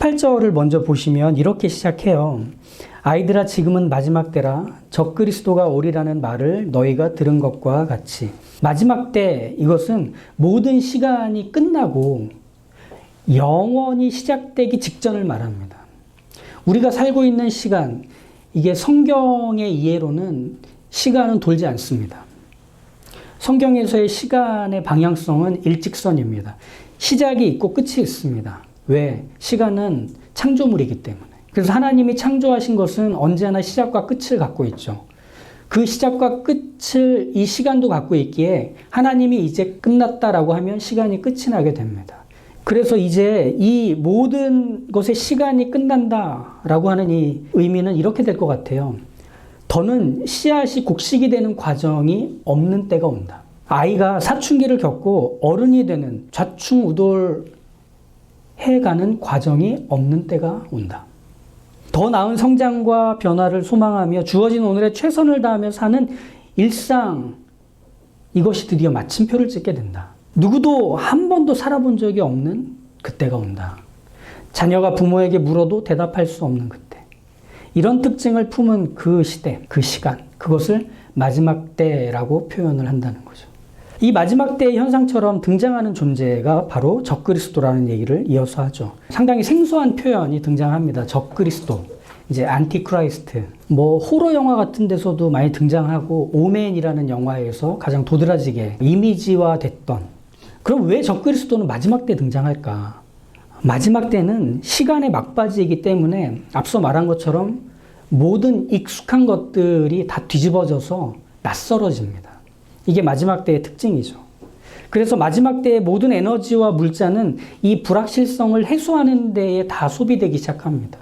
18절을 먼저 보시면 이렇게 시작해요. 아이들아 지금은 마지막 때라 적그리스도가 오리라는 말을 너희가 들은 것과 같이 마지막 때 이것은 모든 시간이 끝나고 영원히 시작되기 직전을 말합니다. 우리가 살고 있는 시간 이게 성경의 이해로는 시간은 돌지 않습니다. 성경에서의 시간의 방향성은 일직선입니다. 시작이 있고 끝이 있습니다. 왜? 시간은 창조물이기 때문에. 그래서 하나님이 창조하신 것은 언제나 시작과 끝을 갖고 있죠. 그 시작과 끝을 이 시간도 갖고 있기에 하나님이 이제 끝났다라고 하면 시간이 끝이 나게 됩니다. 그래서 이제 이 모든 것의 시간이 끝난다라고 하는 이 의미는 이렇게 될 것 같아요. 더는 씨앗이 곡식이 되는 과정이 없는 때가 온다. 아이가 사춘기를 겪고 어른이 되는 좌충우돌 해가는 과정이 없는 때가 온다. 더 나은 성장과 변화를 소망하며 주어진 오늘의 최선을 다하며 사는 일상, 이것이 드디어 마침표를 찍게 된다. 누구도 한 번도 살아본 적이 없는 그때가 온다. 자녀가 부모에게 물어도 대답할 수 없는 그때. 이런 특징을 품은 그 시대, 그 시간, 그것을 마지막 때라고 표현을 한다는 거죠. 이 마지막 때의 현상처럼 등장하는 존재가 바로 적그리스도라는 얘기를 이어서 하죠. 상당히 생소한 표현이 등장합니다. 적그리스도. 이제 안티크라이스트. 뭐 호러 영화 같은 데서도 많이 등장하고 오맨이라는 영화에서 가장 도드라지게 이미지화 됐던 그럼 왜 적그리스도는 마지막 때 등장할까? 마지막 때는 시간의 막바지이기 때문에 앞서 말한 것처럼 모든 익숙한 것들이 다 뒤집어져서 낯설어집니다. 이게 마지막 때의 특징이죠. 그래서 마지막 때의 모든 에너지와 물자는 이 불확실성을 해소하는 데에 다 소비되기 시작합니다.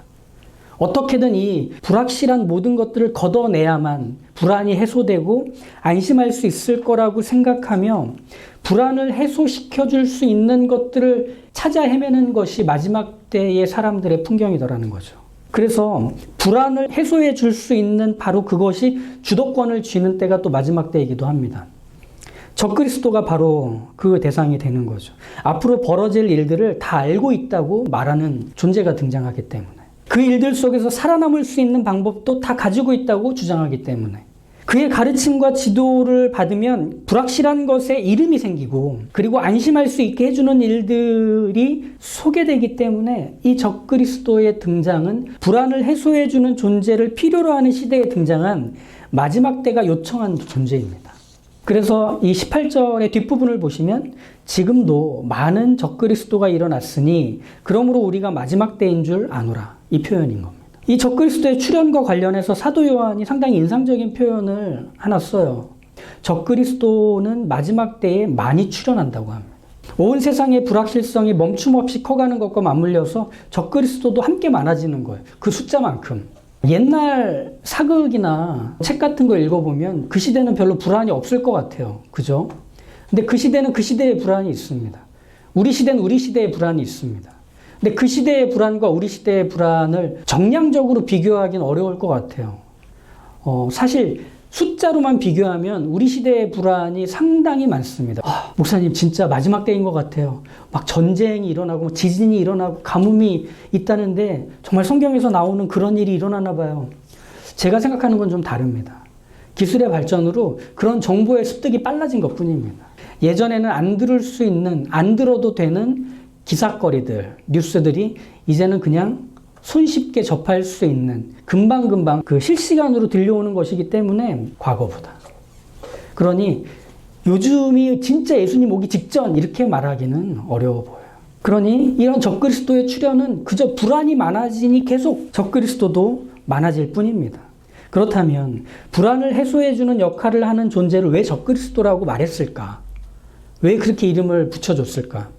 어떻게든 이 불확실한 모든 것들을 걷어내야만 불안이 해소되고 안심할 수 있을 거라고 생각하며 불안을 해소시켜 줄 수 있는 것들을 찾아 헤매는 것이 마지막 때의 사람들의 풍경이더라는 거죠. 그래서 불안을 해소해 줄 수 있는 바로 그것이 주도권을 쥐는 때가 또 마지막 때이기도 합니다. 적그리스도가 바로 그 대상이 되는 거죠. 앞으로 벌어질 일들을 다 알고 있다고 말하는 존재가 등장하기 때문에. 그 일들 속에서 살아남을 수 있는 방법도 다 가지고 있다고 주장하기 때문에. 그의 가르침과 지도를 받으면 불확실한 것에 이름이 생기고 그리고 안심할 수 있게 해주는 일들이 소개되기 때문에 이 적그리스도의 등장은 불안을 해소해주는 존재를 필요로 하는 시대에 등장한 마지막 때가 요청한 존재입니다. 그래서 이 18절의 뒷부분을 보시면 지금도 많은 적그리스도가 일어났으니 그러므로 우리가 마지막 때인 줄 아노라 이 표현인 겁니다. 이 적그리스도의 출현과 관련해서 사도 요한이 상당히 인상적인 표현을 하나 써요. 적그리스도는 마지막 때에 많이 출현한다고 합니다. 온 세상의 불확실성이 멈춤없이 커가는 것과 맞물려서 적그리스도도 함께 많아지는 거예요. 그 숫자만큼. 옛날 사극이나 책 같은 거 읽어보면 그 시대는 별로 불안이 없을 것 같아요. 그죠? 근데 그 시대는 그 시대의 불안이 있습니다. 우리 시대는 우리 시대의 불안이 있습니다. 근데 그 시대의 불안과 우리 시대의 불안을 정량적으로 비교하기는 어려울 것 같아요. 어, 사실 숫자로만 비교하면 우리 시대의 불안이 상당히 많습니다. 아, 목사님 진짜 마지막 때인 것 같아요. 막 전쟁이 일어나고 뭐 지진이 일어나고 가뭄이 있다는데 정말 성경에서 나오는 그런 일이 일어나나 봐요. 제가 생각하는 건 좀 다릅니다. 기술의 발전으로 그런 정보의 습득이 빨라진 것 뿐입니다. 예전에는 안 들을 수 있는, 안 들어도 되는 기사거리들, 뉴스들이 이제는 그냥 손쉽게 접할 수 있는 금방금방 그 실시간으로 들려오는 것이기 때문에 과거보다. 그러니 요즘이 진짜 예수님 오기 직전 이렇게 말하기는 어려워 보여요. 그러니 이런 적그리스도의 출현은 그저 불안이 많아지니 계속 적그리스도도 많아질 뿐입니다. 그렇다면 불안을 해소해주는 역할을 하는 존재를 왜 적그리스도라고 말했을까? 왜 그렇게 이름을 붙여줬을까?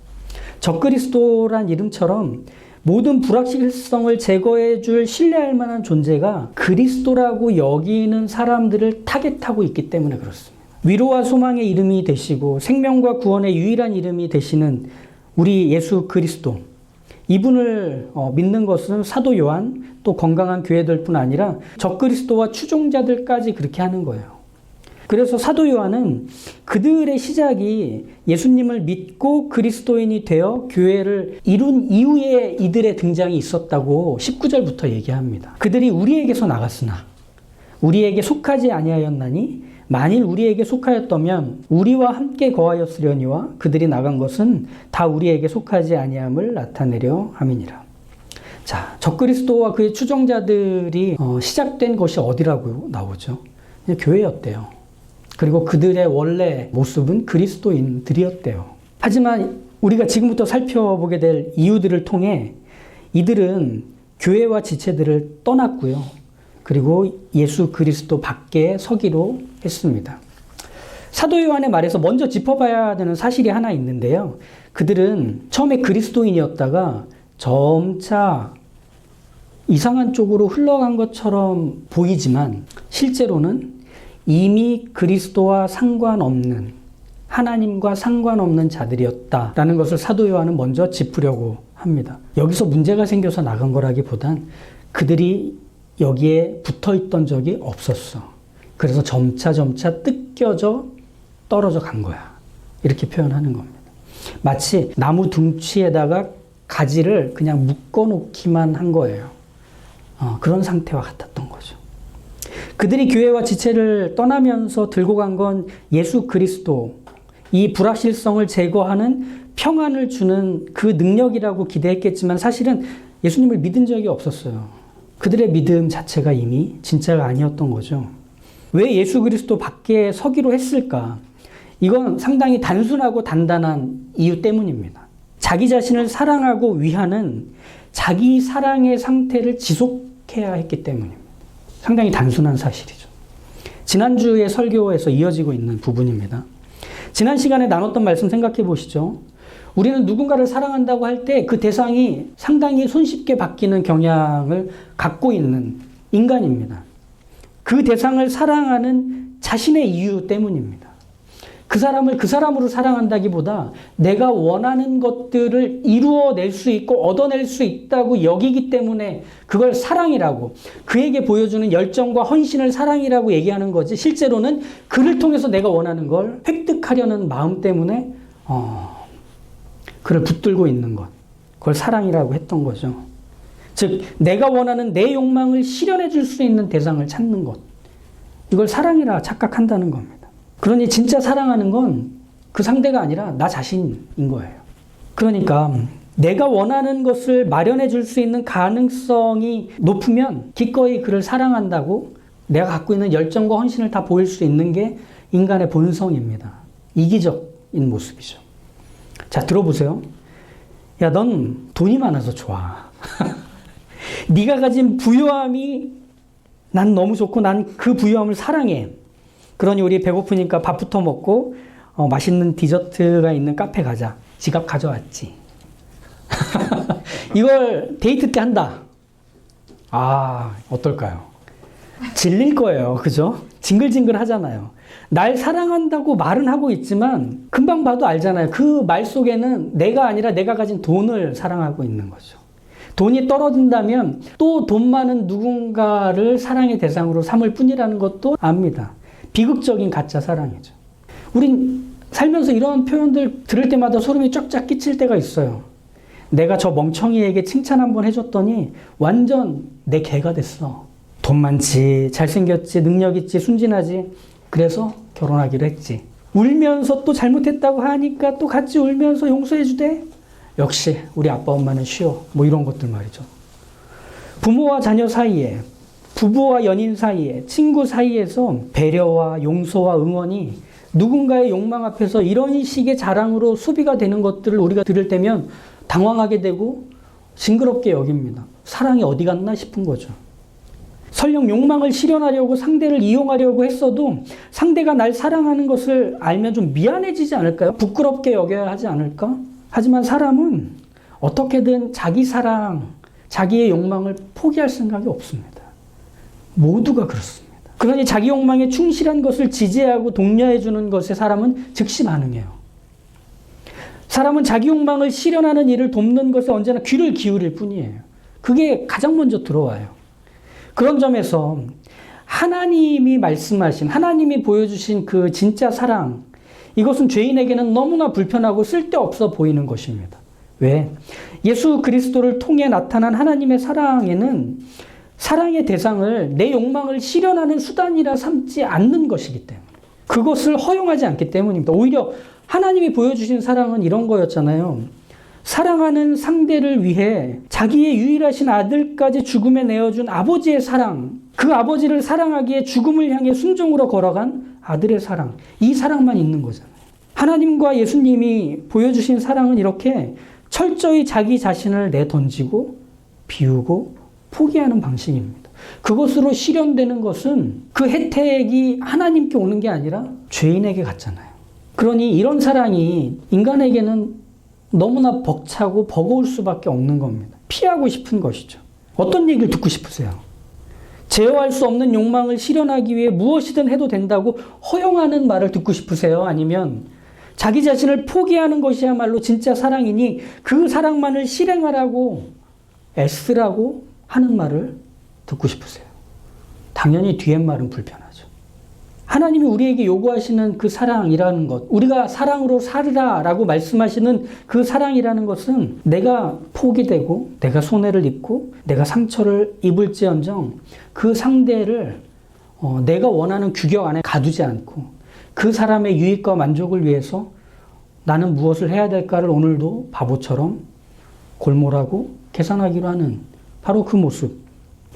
적그리스도란 이름처럼 모든 불확실성을 제거해 줄 신뢰할 만한 존재가 그리스도라고 여기는 사람들을 타겟하고 있기 때문에 그렇습니다. 위로와 소망의 이름이 되시고 생명과 구원의 유일한 이름이 되시는 우리 예수 그리스도. 이분을 어, 믿는 것은 사도 요한 또 건강한 교회들 뿐 아니라 적그리스도와 추종자들까지 그렇게 하는 거예요. 그래서 사도 요한은 그들의 시작이 예수님을 믿고 그리스도인이 되어 교회를 이룬 이후에 이들의 등장이 있었다고 19절부터 얘기합니다. 그들이 우리에게서 나갔으나 우리에게 속하지 아니하였나니 만일 우리에게 속하였다면 우리와 함께 거하였으려니와 그들이 나간 것은 다 우리에게 속하지 아니함을 나타내려 함이니라. 자, 적그리스도와 그의 추종자들이 어, 시작된 것이 어디라고 나오죠? 교회였대요. 그리고 그들의 원래 모습은 그리스도인들이었대요. 하지만 우리가 지금부터 살펴보게 될 이유들을 통해 이들은 교회와 지체들을 떠났고요. 그리고 예수 그리스도 밖에 서기로 했습니다. 사도 요한의 말에서 먼저 짚어봐야 되는 사실이 하나 있는데요. 그들은 처음에 그리스도인이었다가 점차 이상한 쪽으로 흘러간 것처럼 보이지만 실제로는 이미 그리스도와 상관없는 하나님과 상관없는 자들이었다라는 것을 사도 요한은 먼저 짚으려고 합니다. 여기서 문제가 생겨서 나간 거라기보단 그들이 여기에 붙어 있던 적이 없었어. 그래서 점차 점차 뜯겨져 떨어져 간 거야. 이렇게 표현하는 겁니다. 마치 나무 둥치에다가 가지를 그냥 묶어 놓기만 한 거예요. 어, 그런 상태와 같았던. 그들이 교회와 지체를 떠나면서 들고 간 건 예수 그리스도, 이 불확실성을 제거하는 평안을 주는 그 능력이라고 기대했겠지만 사실은 예수님을 믿은 적이 없었어요. 그들의 믿음 자체가 이미 진짜가 아니었던 거죠. 왜 예수 그리스도 밖에 서기로 했을까? 이건 상당히 단순하고 단단한 이유 때문입니다. 자기 자신을 사랑하고 위하는 자기 사랑의 상태를 지속해야 했기 때문입니다. 상당히 단순한 사실이죠. 지난주의 설교에서 이어지고 있는 부분입니다. 지난 시간에 나눴던 말씀 생각해 보시죠. 우리는 누군가를 사랑한다고 할 때 그 대상이 상당히 손쉽게 바뀌는 경향을 갖고 있는 인간입니다. 그 대상을 사랑하는 자신의 이유 때문입니다. 그 사람을 그 사람으로 사랑한다기보다 내가 원하는 것들을 이루어낼 수 있고 얻어낼 수 있다고 여기기 때문에 그걸 사랑이라고 그에게 보여주는 열정과 헌신을 사랑이라고 얘기하는 거지 실제로는 그를 통해서 내가 원하는 걸 획득하려는 마음 때문에 어, 그를 붙들고 있는 것 그걸 사랑이라고 했던 거죠. 즉 내가 원하는 내 욕망을 실현해 줄 수 있는 대상을 찾는 것 이걸 사랑이라 착각한다는 겁니다. 그러니 진짜 사랑하는 건 그 상대가 아니라 나 자신인 거예요. 그러니까 내가 원하는 것을 마련해 줄 수 있는 가능성이 높으면 기꺼이 그를 사랑한다고 내가 갖고 있는 열정과 헌신을 다 보일 수 있는 게 인간의 본성입니다. 이기적인 모습이죠. 자, 들어보세요. 야, 넌 돈이 많아서 좋아. 네가 가진 부유함이 난 너무 좋고 난 그 부유함을 사랑해. 그러니 우리 배고프니까 밥부터 먹고 어, 맛있는 디저트가 있는 카페 가자. 지갑 가져왔지. 이걸 데이트 때 한다. 아, 어떨까요? 질릴 거예요. 그죠? 징글징글 하잖아요. 날 사랑한다고 말은 하고 있지만 금방 봐도 알잖아요. 그 말 속에는 내가 아니라 내가 가진 돈을 사랑하고 있는 거죠. 돈이 떨어진다면 또 돈 많은 누군가를 사랑의 대상으로 삼을 뿐이라는 것도 압니다. 비극적인 가짜 사랑이죠. 우린 살면서 이런 표현들 들을 때마다 소름이 쫙쫙 끼칠 때가 있어요. 내가 저 멍청이에게 칭찬 한번 해줬더니 완전 내 개가 됐어. 돈 많지, 잘생겼지, 능력 있지, 순진하지. 그래서 결혼하기로 했지. 울면서 또 잘못했다고 하니까 또 같이 울면서 용서해주대. 역시 우리 아빠 엄마는 쉬워. 뭐 이런 것들 말이죠. 부모와 자녀 사이에, 부부와 연인 사이에, 친구 사이에서 배려와 용서와 응원이 누군가의 욕망 앞에서 이런 식의 자랑으로 소비가 되는 것들을 우리가 들을 때면 당황하게 되고 징그럽게 여깁니다. 사랑이 어디 갔나 싶은 거죠. 설령 욕망을 실현하려고 상대를 이용하려고 했어도 상대가 날 사랑하는 것을 알면 좀 미안해지지 않을까요? 부끄럽게 여겨야 하지 않을까? 하지만 사람은 어떻게든 자기 사랑, 자기의 욕망을 포기할 생각이 없습니다. 모두가 그렇습니다. 그러니 자기 욕망에 충실한 것을 지지하고 독려해 주는 것에 사람은 즉시 반응해요. 사람은 자기 욕망을 실현하는 일을 돕는 것에 언제나 귀를 기울일 뿐이에요. 그게 가장 먼저 들어와요. 그런 점에서 하나님이 말씀하신, 하나님이 보여주신 그 진짜 사랑, 이것은 죄인에게는 너무나 불편하고 쓸데없어 보이는 것입니다. 왜? 예수 그리스도를 통해 나타난 하나님의 사랑에는 사랑의 대상을 내 욕망을 실현하는 수단이라 삼지 않는 것이기 때문에. 그것을 허용하지 않기 때문입니다. 오히려 하나님이 보여주신 사랑은 이런 거였잖아요. 사랑하는 상대를 위해 자기의 유일하신 아들까지 죽음에 내어준 아버지의 사랑, 그 아버지를 사랑하기에 죽음을 향해 순종으로 걸어간 아들의 사랑, 이 사랑만 있는 거잖아요. 하나님과 예수님이 보여주신 사랑은 이렇게 철저히 자기 자신을 내던지고 비우고 포기하는 방식입니다. 그것으로 실현되는 것은 그 혜택이 하나님께 오는 게 아니라 죄인에게 갔잖아요. 그러니 이런 사랑이 인간에게는 너무나 벅차고 버거울 수밖에 없는 겁니다. 피하고 싶은 것이죠. 어떤 얘기를 듣고 싶으세요? 제어할 수 없는 욕망을 실현하기 위해 무엇이든 해도 된다고 허용하는 말을 듣고 싶으세요? 아니면 자기 자신을 포기하는 것이야말로 진짜 사랑이니 그 사랑만을 실행하라고 애쓰라고 하는 말을 듣고 싶으세요? 당연히 뒤에 말은 불편하죠. 하나님이 우리에게 요구하시는 그 사랑이라는 것, 우리가 사랑으로 살으라 라고 말씀하시는 그 사랑이라는 것은 내가 포기되고, 내가 손해를 입고, 내가 상처를 입을지언정 그 상대를 어, 내가 원하는 규격 안에 가두지 않고 그 사람의 유익과 만족을 위해서 나는 무엇을 해야 될까를 오늘도 바보처럼 골몰하고 계산하기로 하는 바로 그 모습.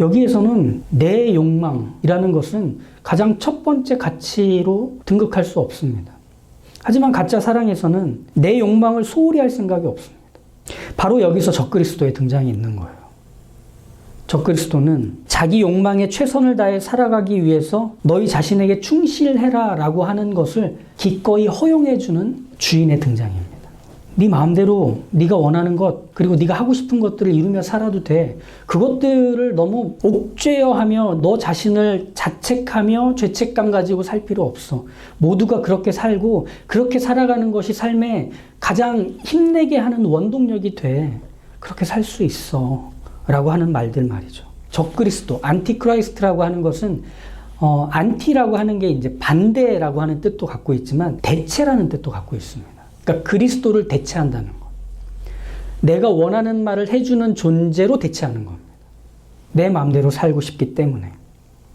여기에서는 내 욕망이라는 것은 가장 첫 번째 가치로 등극할 수 없습니다. 하지만 가짜 사랑에서는 내 욕망을 소홀히 할 생각이 없습니다. 바로 여기서 적그리스도의 등장이 있는 거예요. 적그리스도는 자기 욕망에 최선을 다해 살아가기 위해서 너희 자신에게 충실해라 라고 하는 것을 기꺼이 허용해주는 주인의 등장입니다. 네 마음대로 네가 원하는 것 그리고 네가 하고 싶은 것들을 이루며 살아도 돼. 그것들을 너무 옥죄어하며 너 자신을 자책하며 죄책감 가지고 살 필요 없어. 모두가 그렇게 살고 그렇게 살아가는 것이 삶에 가장 힘내게 하는 원동력이 돼. 그렇게 살 수 있어. 라고 하는 말들 말이죠. 적그리스도, 안티크라이스트라고 하는 것은 어, 안티라고 하는 게 이제 반대라고 하는 뜻도 갖고 있지만 대체라는 뜻도 갖고 있습니다. 그러니까 그리스도를 대체한다는 것. 내가 원하는 말을 해주는 존재로 대체하는 겁니다. 내 마음대로 살고 싶기 때문에.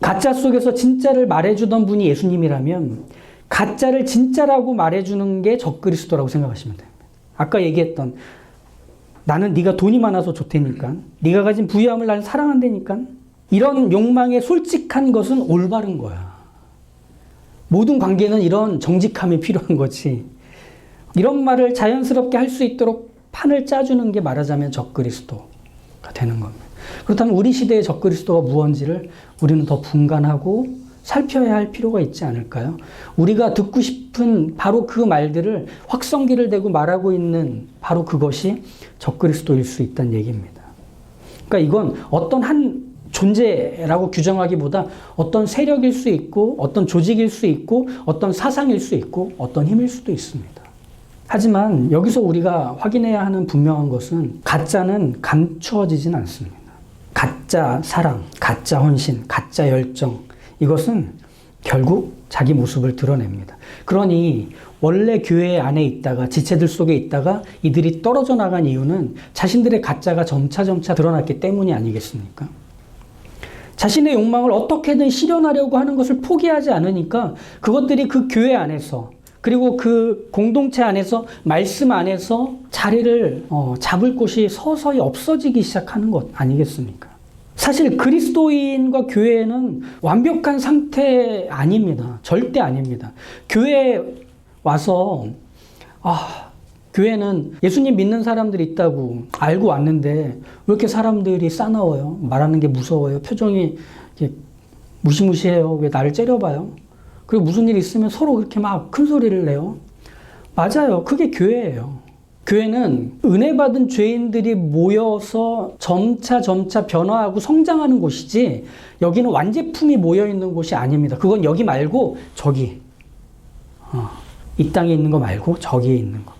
가짜 속에서 진짜를 말해주던 분이 예수님이라면 가짜를 진짜라고 말해주는 게 적그리스도라고 생각하시면 됩니다. 아까 얘기했던 나는 네가 돈이 많아서 좋다니까 네가 가진 부유함을 나는 사랑한다니까 이런 욕망에 솔직한 것은 올바른 거야. 모든 관계는 이런 정직함이 필요한 거지. 이런 말을 자연스럽게 할 수 있도록 판을 짜주는 게 말하자면 적그리스도가 되는 겁니다. 그렇다면 우리 시대의 적그리스도가 무언지를 우리는 더 분간하고 살펴야 할 필요가 있지 않을까요? 우리가 듣고 싶은 바로 그 말들을 확성기를 대고 말하고 있는 바로 그것이 적그리스도일 수 있다는 얘기입니다. 그러니까 이건 어떤 한 존재라고 규정하기보다 어떤 세력일 수 있고 어떤 조직일 수 있고 어떤 사상일 수 있고 어떤 힘일 수도 있습니다. 하지만 여기서 우리가 확인해야 하는 분명한 것은 가짜는 감추어지진 않습니다. 가짜 사랑, 가짜 헌신, 가짜 열정 이것은 결국 자기 모습을 드러냅니다. 그러니 원래 교회 안에 있다가 지체들 속에 있다가 이들이 떨어져 나간 이유는 자신들의 가짜가 점차 점차 드러났기 때문이 아니겠습니까? 자신의 욕망을 어떻게든 실현하려고 하는 것을 포기하지 않으니까 그것들이 그 교회 안에서 그리고 그 공동체 안에서 말씀 안에서 자리를 어, 잡을 곳이 서서히 없어지기 시작하는 것 아니겠습니까? 사실 그리스도인과 교회는 완벽한 상태 아닙니다. 절대 아닙니다. 교회에 와서 아, 교회는 예수님 믿는 사람들이 있다고 알고 왔는데 왜 이렇게 사람들이 싸나워요? 말하는 게 무서워요? 표정이 무시무시해요? 왜 나를 째려봐요? 그리고 무슨 일 있으면 서로 그렇게 막 큰 소리를 내요? 맞아요. 그게 교회예요. 교회는 은혜 받은 죄인들이 모여서 점차 점차 변화하고 성장하는 곳이지 여기는 완제품이 모여 있는 곳이 아닙니다. 그건 여기 말고 저기 어, 이 땅에 있는 거 말고 저기에 있는 거.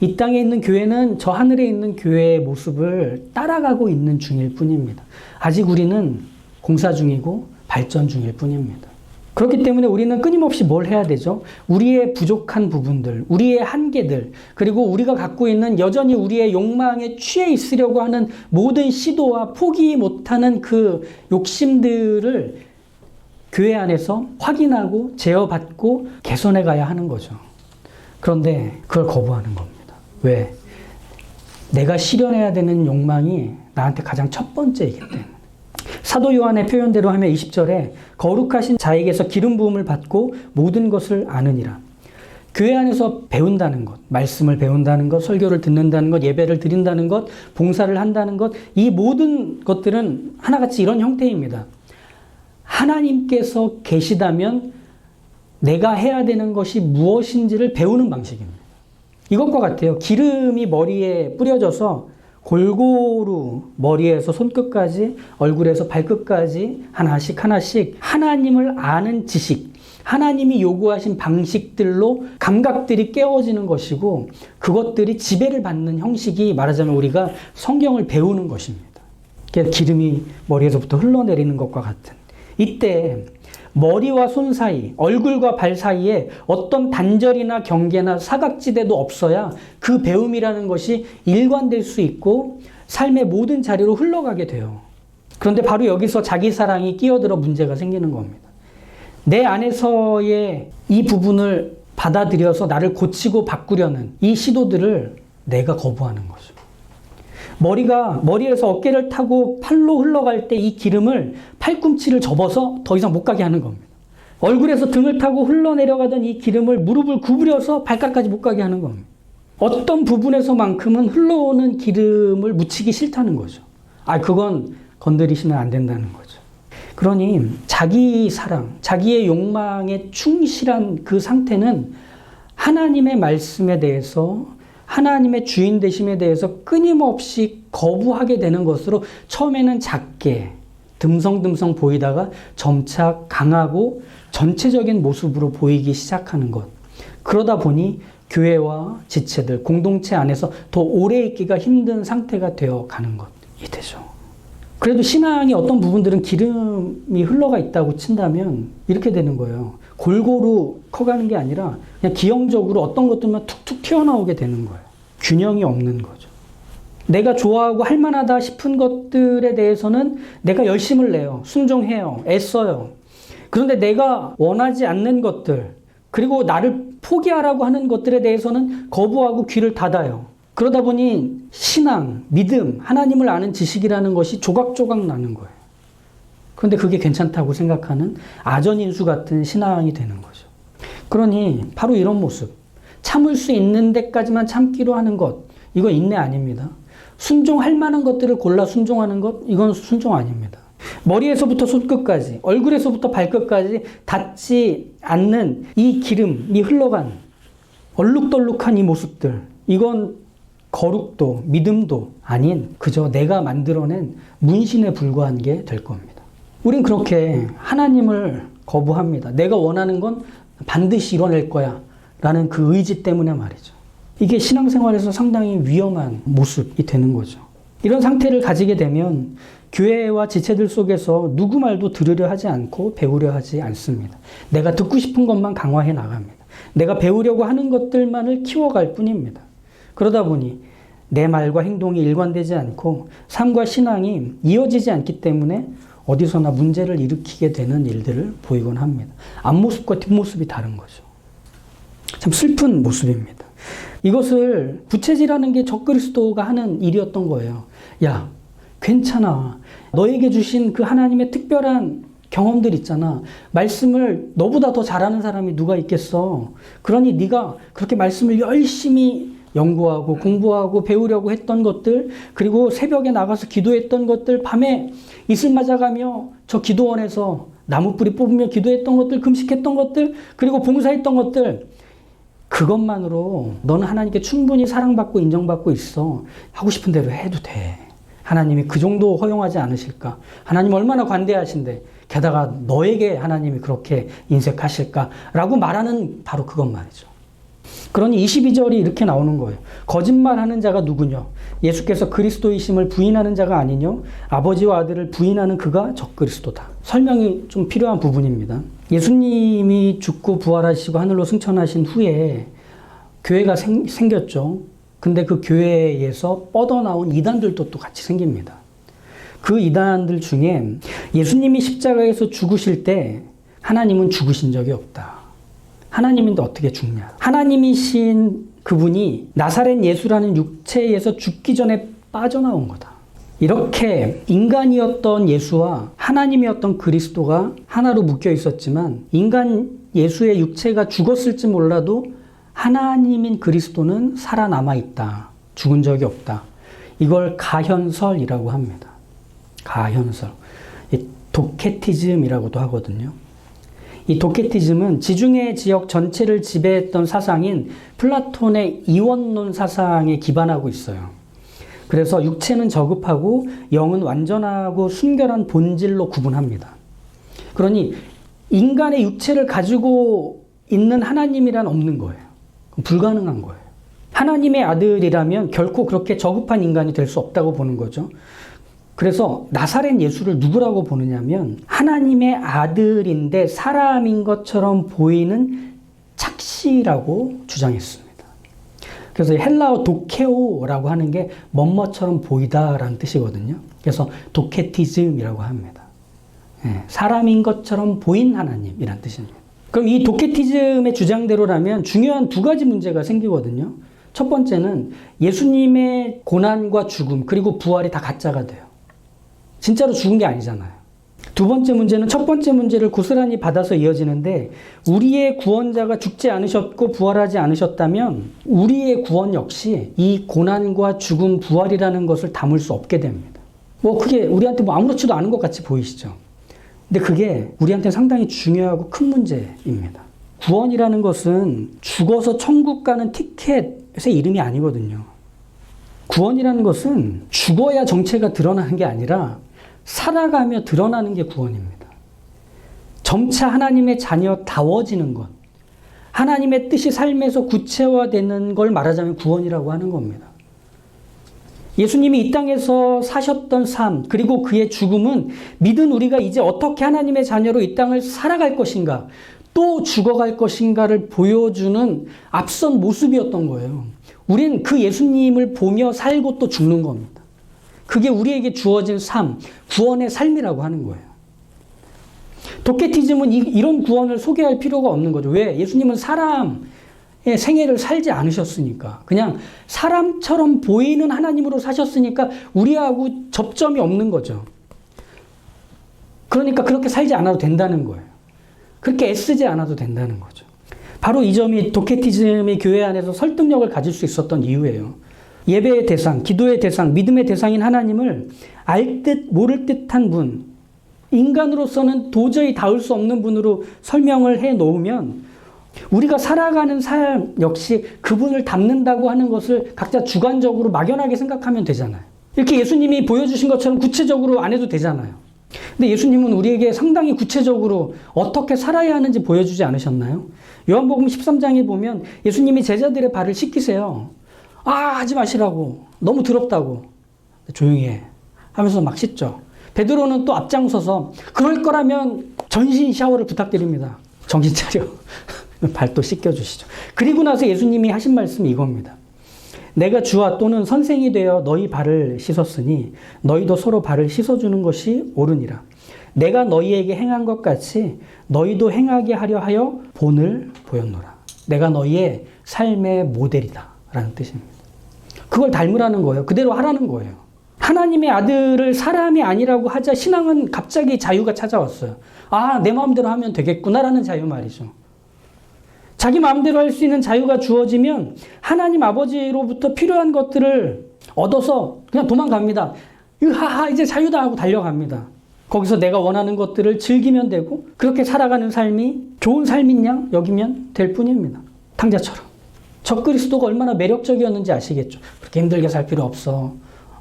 이 땅에 있는 교회는 저 하늘에 있는 교회의 모습을 따라가고 있는 중일 뿐입니다. 아직 우리는 공사 중이고 발전 중일 뿐입니다. 그렇기 때문에 우리는 끊임없이 뭘 해야 되죠? 우리의 부족한 부분들, 우리의 한계들, 그리고 우리가 갖고 있는 여전히 우리의 욕망에 취해 있으려고 하는 모든 시도와 포기 못하는 그 욕심들을 교회 안에서 확인하고 제어받고 개선해 가야 하는 거죠. 그런데 그걸 거부하는 겁니다. 왜? 내가 실현해야 되는 욕망이 나한테 가장 첫 번째이기 때문에. 사도 요한의 표현대로 하면 20절에 거룩하신 자에게서 기름 부음을 받고 모든 것을 아느니라. 교회 안에서 배운다는 것, 말씀을 배운다는 것, 설교를 듣는다는 것, 예배를 드린다는 것, 봉사를 한다는 것, 이 모든 것들은 하나같이 이런 형태입니다. 하나님께서 계시다면 내가 해야 되는 것이 무엇인지를 배우는 방식입니다. 이것과 같아요. 기름이 머리에 뿌려져서 골고루 머리에서 손끝까지 얼굴에서 발끝까지 하나씩 하나씩 하나님을 아는 지식, 하나님이 요구하신 방식들로 감각들이 깨워지는 것이고 그것들이 지배를 받는 형식이 말하자면 우리가 성경을 배우는 것입니다. 기름이 머리에서부터 흘러내리는 것과 같은 이때 머리와 손 사이, 얼굴과 발 사이에 어떤 단절이나 경계나 사각지대도 없어야 그 배움이라는 것이 일관될 수 있고 삶의 모든 자리로 흘러가게 돼요. 그런데 바로 여기서 자기 사랑이 끼어들어 문제가 생기는 겁니다. 내 안에서의 이 부분을 받아들여서 나를 고치고 바꾸려는 이 시도들을 내가 거부하는 거죠. 머리가 머리에서 어깨를 타고 팔로 흘러갈 때 이 기름을 팔꿈치를 접어서 더 이상 못 가게 하는 겁니다. 얼굴에서 등을 타고 흘러내려가던 이 기름을 무릎을 구부려서 발가락까지 못 가게 하는 겁니다. 어떤 부분에서만큼은 흘러오는 기름을 묻히기 싫다는 거죠. 아, 그건 건드리시면 안 된다는 거죠. 그러니 자기 사랑, 자기의 욕망에 충실한 그 상태는 하나님의 말씀에 대해서 하나님의 주인 되심에 대해서 끊임없이 거부하게 되는 것으로 처음에는 작게 듬성듬성 보이다가 점차 강하고 전체적인 모습으로 보이기 시작하는 것. 그러다 보니 교회와 지체들, 공동체 안에서 더 오래 있기가 힘든 상태가 되어 가는 것이 되죠. 그래도 신앙이 어떤 부분들은 기름이 흘러가 있다고 친다면 이렇게 되는 거예요. 골고루 커가는 게 아니라 그냥 기형적으로 어떤 것들만 툭툭 튀어나오게 되는 거예요. 균형이 없는 거죠. 내가 좋아하고 할 만하다 싶은 것들에 대해서는 내가 열심을 내요. 순종해요. 애써요. 그런데 내가 원하지 않는 것들, 그리고 나를 포기하라고 하는 것들에 대해서는 거부하고 귀를 닫아요. 그러다 보니 신앙, 믿음, 하나님을 아는 지식이라는 것이 조각조각 나는 거예요. 그런데 그게 괜찮다고 생각하는 아전인수 같은 신앙이 되는 거죠. 그러니 바로 이런 모습. 참을 수 있는 데까지만 참기로 하는 것. 이건 인내 아닙니다. 순종할 만한 것들을 골라 순종하는 것. 이건 순종 아닙니다. 머리에서부터 손끝까지, 얼굴에서부터 발끝까지 닿지 않는 이 기름이 흘러간 얼룩덜룩한 이 모습들. 이건 거룩도, 믿음도 아닌 그저 내가 만들어낸 문신에 불과한 게 될 겁니다. 우린 그렇게 하나님을 거부합니다. 내가 원하는 건 반드시 이뤄낼 거야. 라는 그 의지 때문에 말이죠. 이게 신앙생활에서 상당히 위험한 모습이 되는 거죠. 이런 상태를 가지게 되면 교회와 지체들 속에서 누구 말도 들으려 하지 않고 배우려 하지 않습니다. 내가 듣고 싶은 것만 강화해 나갑니다. 내가 배우려고 하는 것들만을 키워갈 뿐입니다. 그러다 보니 내 말과 행동이 일관되지 않고 삶과 신앙이 이어지지 않기 때문에 어디서나 문제를 일으키게 되는 일들을 보이곤 합니다. 앞모습과 뒷모습이 다른 거죠. 참 슬픈 모습입니다. 이것을 부채질하는 게 적그리스도가 하는 일이었던 거예요. 야, 괜찮아. 너에게 주신 그 하나님의 특별한 경험들 있잖아. 말씀을 너보다 더 잘하는 사람이 누가 있겠어. 그러니 네가 그렇게 말씀을 열심히 연구하고 공부하고 배우려고 했던 것들, 그리고 새벽에 나가서 기도했던 것들, 밤에 이슬 맞아가며 저 기도원에서 나무뿌리 뽑으며 기도했던 것들, 금식했던 것들, 그리고 봉사했던 것들, 그것만으로 너는 하나님께 충분히 사랑받고 인정받고 있어. 하고 싶은 대로 해도 돼. 하나님이 그 정도 허용하지 않으실까? 하나님 얼마나 관대하신데, 게다가 너에게 하나님이 그렇게 인색하실까? 라고 말하는 바로 그것 말이죠. 그러니 22절이 이렇게 나오는 거예요. 거짓말하는 자가 누구냐? 예수께서 그리스도이심을 부인하는 자가 아니뇨? 아버지와 아들을 부인하는 그가 적그리스도다. 설명이 좀 필요한 부분입니다. 예수님이 죽고 부활하시고 하늘로 승천하신 후에 교회가 생, 생겼죠. 근데 그 교회에서 뻗어나온 이단들도 또 같이 생깁니다. 그 이단들 중에 예수님이 십자가에서 죽으실 때 하나님은 죽으신 적이 없다. 하나님인데 어떻게 죽냐? 하나님이신 그분이 나사렛 예수라는 육체에서 죽기 전에 빠져나온 거다. 이렇게 인간이었던 예수와 하나님이었던 그리스도가 하나로 묶여 있었지만 인간 예수의 육체가 죽었을지 몰라도 하나님인 그리스도는 살아남아 있다. 죽은 적이 없다. 이걸 가현설이라고 합니다. 가현설. 도케티즘이라고도 하거든요. 이 도케티즘은 지중해 지역 전체를 지배했던 사상인 플라톤의 이원론 사상에 기반하고 있어요. 그래서 육체는 저급하고 영은 완전하고 순결한 본질로 구분합니다. 그러니 인간의 육체를 가지고 있는 하나님이란 없는 거예요. 불가능한 거예요. 하나님의 아들이라면 결코 그렇게 저급한 인간이 될 수 없다고 보는 거죠. 그래서 나사렛 예수를 누구라고 보느냐면 하나님의 아들인데 사람인 것처럼 보이는 착시라고 주장했습니다. 그래서 헬라어 도케오라고 하는 게 뭐뭐처럼 보이다라는 뜻이거든요. 그래서 도케티즘이라고 합니다. 예, 사람인 것처럼 보인 하나님이란 뜻입니다. 그럼 이 도케티즘의 주장대로라면 중요한 두 가지 문제가 생기거든요. 첫 번째는 예수님의 고난과 죽음 그리고 부활이 다 가짜가 돼요. 진짜로 죽은 게 아니잖아요. 두 번째 문제는 첫 번째 문제를 고스란히 받아서 이어지는데 우리의 구원자가 죽지 않으셨고 부활하지 않으셨다면 우리의 구원 역시 이 고난과 죽음 부활이라는 것을 담을 수 없게 됩니다. 뭐 그게 우리한테 뭐 아무렇지도 않은 것 같이 보이시죠? 근데 그게 우리한테 상당히 중요하고 큰 문제입니다. 구원이라는 것은 죽어서 천국 가는 티켓의 이름이 아니거든요. 구원이라는 것은 죽어야 정체가 드러나는 게 아니라 살아가며 드러나는 게 구원입니다. 점차 하나님의 자녀다워지는 것, 하나님의 뜻이 삶에서 구체화되는 걸 말하자면 구원이라고 하는 겁니다. 예수님이 이 땅에서 사셨던 삶, 그리고 그의 죽음은 믿은 우리가 이제 어떻게 하나님의 자녀로 이 땅을 살아갈 것인가, 또 죽어갈 것인가를 보여주는 앞선 모습이었던 거예요. 우린 그 예수님을 보며 살고 또 죽는 겁니다. 그게 우리에게 주어진 삶, 구원의 삶이라고 하는 거예요. 도케티즘은 이, 런 구원을 소개할 필요가 없는 거죠. 왜? 예수님은 사람의 생애를 살지 않으셨으니까. 그냥 사람처럼 보이는 하나님으로 사셨으니까 우리하고 접점이 없는 거죠. 그러니까 그렇게 살지 않아도 된다는 거예요. 그렇게 애쓰지 않아도 된다는 거죠. 바로 이 점이 도케티즘의 교회 안에서 설득력을 가질 수 있었던 이유예요. 예배의 대상, 기도의 대상, 믿음의 대상인 하나님을 알 듯 모를 듯한 분, 인간으로서는 도저히 닿을 수 없는 분으로 설명을 해 놓으면 우리가 살아가는 삶 역시 그분을 닮는다고 하는 것을 각자 주관적으로 막연하게 생각하면 되잖아요. 이렇게 예수님이 보여주신 것처럼 구체적으로 안 해도 되잖아요. 근데 예수님은 우리에게 상당히 구체적으로 어떻게 살아야 하는지 보여주지 않으셨나요? 요한복음 13장에 보면 예수님이 제자들의 발을 씻기세요. 아, 하지 마시라고. 너무 더럽다고. 조용히 해. 하면서 막 씻죠. 베드로는 또 앞장서서 그럴 거라면 전신 샤워를 부탁드립니다. 정신 차려. 발도 씻겨주시죠. 그리고 나서 예수님이 하신 말씀이 이겁니다. 내가 주와 또는 선생이 되어 너희 발을 씻었으니 너희도 서로 발을 씻어주는 것이 옳으니라. 내가 너희에게 행한 것 같이 너희도 행하게 하려 하여 본을 보였노라. 내가 너희의 삶의 모델이다. 라는 뜻입니다. 그걸 닮으라는 거예요. 그대로 하라는 거예요. 하나님의 아들을 사람이 아니라고 하자 신앙은 갑자기 자유가 찾아왔어요. 아, 내 마음대로 하면 되겠구나라는 자유 말이죠. 자기 마음대로 할 수 있는 자유가 주어지면 하나님 아버지로부터 필요한 것들을 얻어서 그냥 도망갑니다. 으하하, 이제 자유다 하고 달려갑니다. 거기서 내가 원하는 것들을 즐기면 되고 그렇게 살아가는 삶이 좋은 양 여기면 될 뿐입니다. 탕자처럼. 적그리스도가 얼마나 매력적이었는지 아시겠죠? 그렇게 힘들게 살 필요 없어.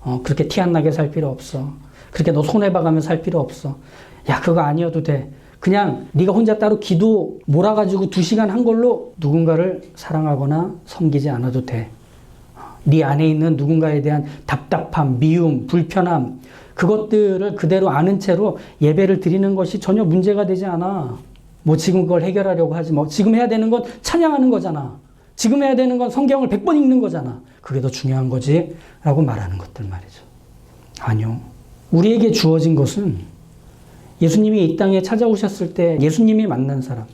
어, 그렇게 티 안 나게 살 필요 없어. 그렇게 너 손해봐가며 살 필요 없어. 야, 그거 아니어도 돼. 그냥 네가 혼자 따로 기도 몰아가지고 두 시간 한 걸로 누군가를 사랑하거나 섬기지 않아도 돼. 네 안에 있는 누군가에 대한 답답함, 미움, 불편함 그것들을 그대로 아는 채로 예배를 드리는 것이 전혀 문제가 되지 않아. 뭐 지금 그걸 해결하려고 하지 뭐 지금 해야 되는 건 찬양하는 거잖아. 지금 해야 되는 건 성경을 100번 읽는 거잖아. 그게 더 중요한 거지. 라고 말하는 것들 말이죠. 아니요. 우리에게 주어진 것은 예수님이 이 땅에 찾아오셨을 때 예수님이 만난 사람,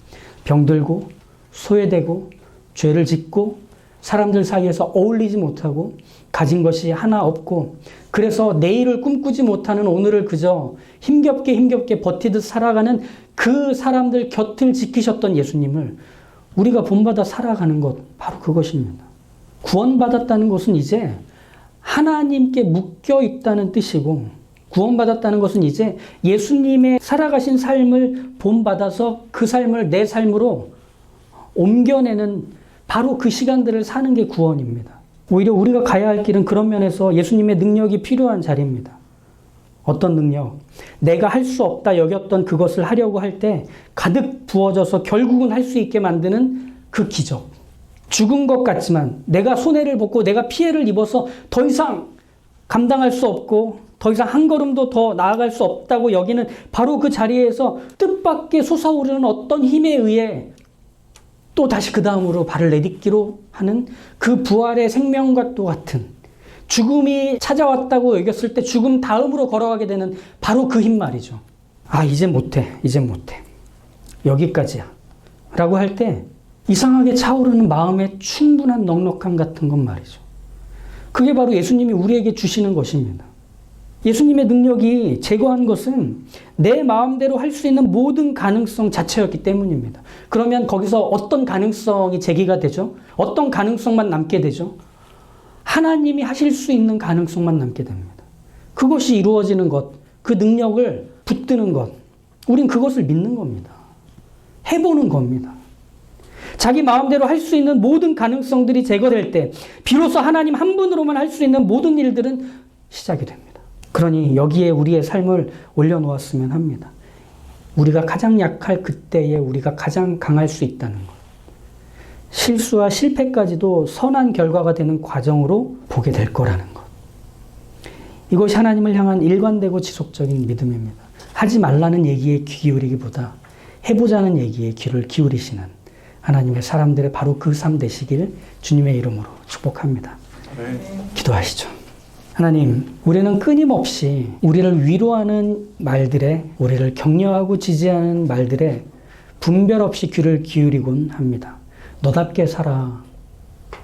병들고, 소외되고, 죄를 짓고, 사람들 사이에서 어울리지 못하고, 가진 것이 하나 없고, 그래서 내일을 꿈꾸지 못하는 오늘을 그저 힘겹게 힘겹게 버티듯 살아가는 그 사람들 곁을 지키셨던 예수님을 우리가 본받아 살아가는 것, 바로 그것입니다. 구원받았다는 것은 이제 하나님께 묶여 있다는 뜻이고, 구원받았다는 것은 이제 예수님의 살아가신 삶을 본받아서 그 삶을 내 삶으로 옮겨내는 바로 그 시간들을 사는 게 구원입니다. 오히려 우리가 가야 할 길은 그런 면에서 예수님의 능력이 필요한 자리입니다. 어떤 능력? 내가 할 수 없다 여겼던 그것을 하려고 할 때 가득 부어져서 결국은 할 수 있게 만드는 그 기적. 죽은 것 같지만 내가 손해를 벗고 내가 피해를 입어서 더 이상 감당할 수 없고 더 이상 한 걸음도 더 나아갈 수 없다고 여기는 바로 그 자리에서 뜻밖의 솟아오르는 어떤 힘에 의해 또 다시 그 다음으로 발을 내딛기로 하는 그 부활의 생명과 또 같은 죽음이 찾아왔다고 여겼을 때 죽음 다음으로 걸어가게 되는 바로 그 힘 말이죠. 아, 이제 못해. 이제 못해. 여기까지야. 라고 할 때 이상하게 차오르는 마음의 충분한 넉넉함 같은 건 말이죠. 그게 바로 예수님이 우리에게 주시는 것입니다. 예수님의 능력이 제거한 것은 내 마음대로 할 수 있는 모든 가능성 자체였기 때문입니다. 그러면 거기서 어떤 가능성이 제기가 되죠? 어떤 가능성만 남게 되죠? 하나님이 하실 수 있는 가능성만 남게 됩니다. 그것이 이루어지는 것, 그 능력을 붙드는 것, 우린 그것을 믿는 겁니다. 해보는 겁니다. 자기 마음대로 할 수 있는 모든 가능성들이 제거될 때, 비로소 하나님 한 분으로만 할 수 있는 모든 일들은 시작이 됩니다. 그러니 여기에 우리의 삶을 올려놓았으면 합니다. 우리가 가장 약할 그때에 우리가 가장 강할 수 있다는 것. 실수와 실패까지도 선한 결과가 되는 과정으로 보게 될 거라는 것. 이것이 하나님을 향한 일관되고 지속적인 믿음입니다. 하지 말라는 얘기에 귀 기울이기보다 해보자는 얘기에 귀를 기울이시는 하나님의 사람들의 바로 그 삶 되시길 주님의 이름으로 축복합니다. 기도하시죠. 하나님, 우리는 끊임없이 우리를 위로하는 말들에, 우리를 격려하고 지지하는 말들에 분별 없이 귀를 기울이곤 합니다. 너답게 살아.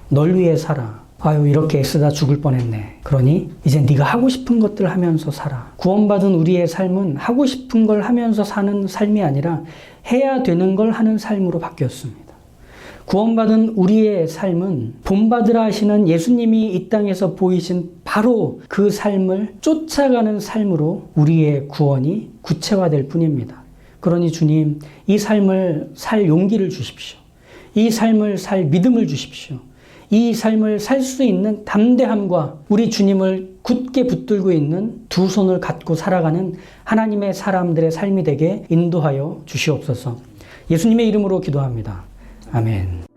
널 위해 살아. 아유 이렇게 애쓰다 죽을 뻔했네. 그러니 이제 네가 하고 싶은 것들 하면서 살아. 구원받은 우리의 삶은 하고 싶은 걸 하면서 사는 삶이 아니라 해야 되는 걸 하는 삶으로 바뀌었습니다. 구원받은 우리의 삶은 본받으라 하시는 예수님이 이 땅에서 보이신 바로 그 삶을 쫓아가는 삶으로 우리의 구원이 구체화될 뿐입니다. 그러니 주님, 이 삶을 살 용기를 주십시오. 이 삶을 살 믿음을 주십시오. 이 삶을 살 수 있는 담대함과 우리 주님을 굳게 붙들고 있는 두 손을 갖고 살아가는 하나님의 사람들의 삶이 되게 인도하여 주시옵소서. 예수님의 이름으로 기도합니다. 아멘.